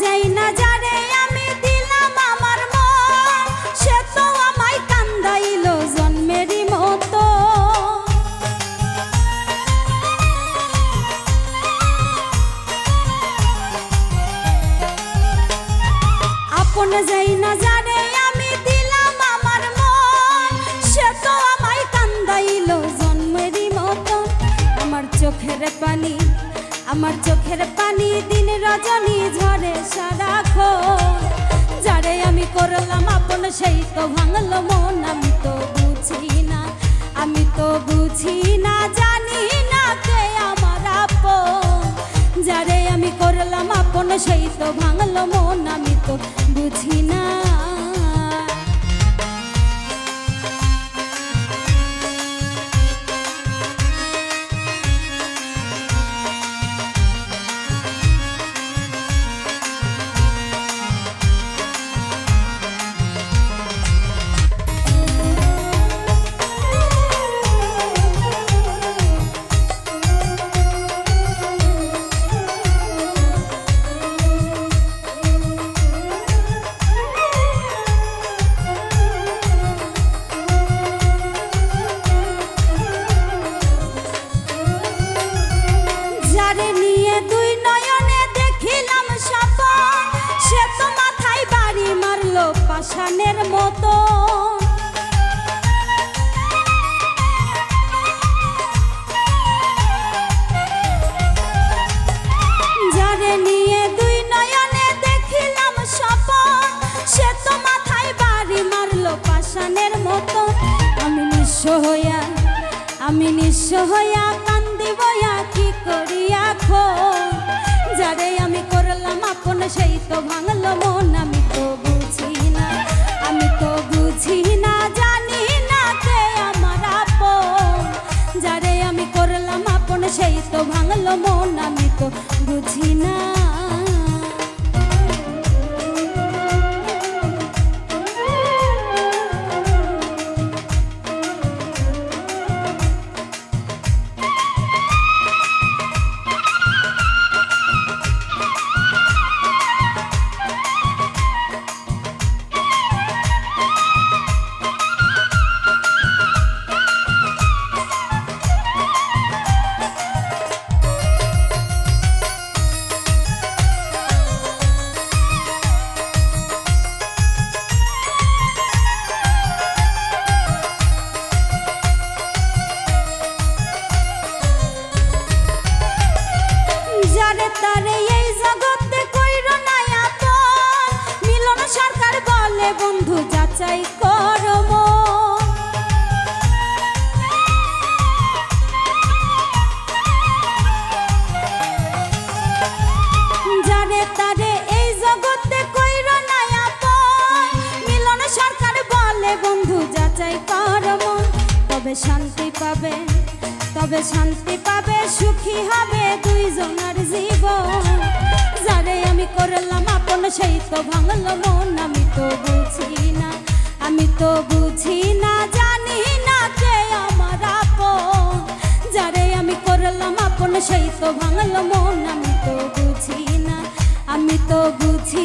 আপন না যারে আমি দিলাম আমার মন। সে তো আমায় কান্দাইল জন্মেরই মতো। না যারে আমি দিলাম আমার মন। সে তো আমায় কান্দাইল জন্মেরই মতো। আমার চোখের পানি আমার চোখের পানি দিন রজনী ঝরে সারাখো যারে আমি করলাম আপন, সেই তো ভাঙলো মন, আমি তো বুঝি না, আমি তো বুঝি না, জানি না কে আমার আপন। যারে আমি করলাম আপন, সেই তো ভাঙলো মন, আমি তো বুঝি না। আমি নিঃস্ব হইয়া কান্দি বইয়া কি করিয়া খো যারে আমি করলাম আপন, সেই তো ভাঙলো মন, আমি তো বুঝি না, আমি তো বুঝি না, জানি না কে আমার আপন। যারে আমি করলাম আপন, সেই তো ভাঙলো মন, আমি তো বুঝি না। শান্তি পাবে, তবে শান্তি পাবে, সুখী হবে দুইজনের জীব যারে আমি করলাম আপন, সেই তো ভাঙল মন। আমি তো বুঝি না, আমি তো বুঝি না, জানি না যে আমার আপন। যারে আমি করলাম আপন, সেই তো ভাঙল মন। আমি তো বুঝি না, আমি তো বুঝি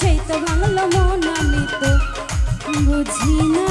সেই তো ভাঙলো মন আমি তো বুঝি না।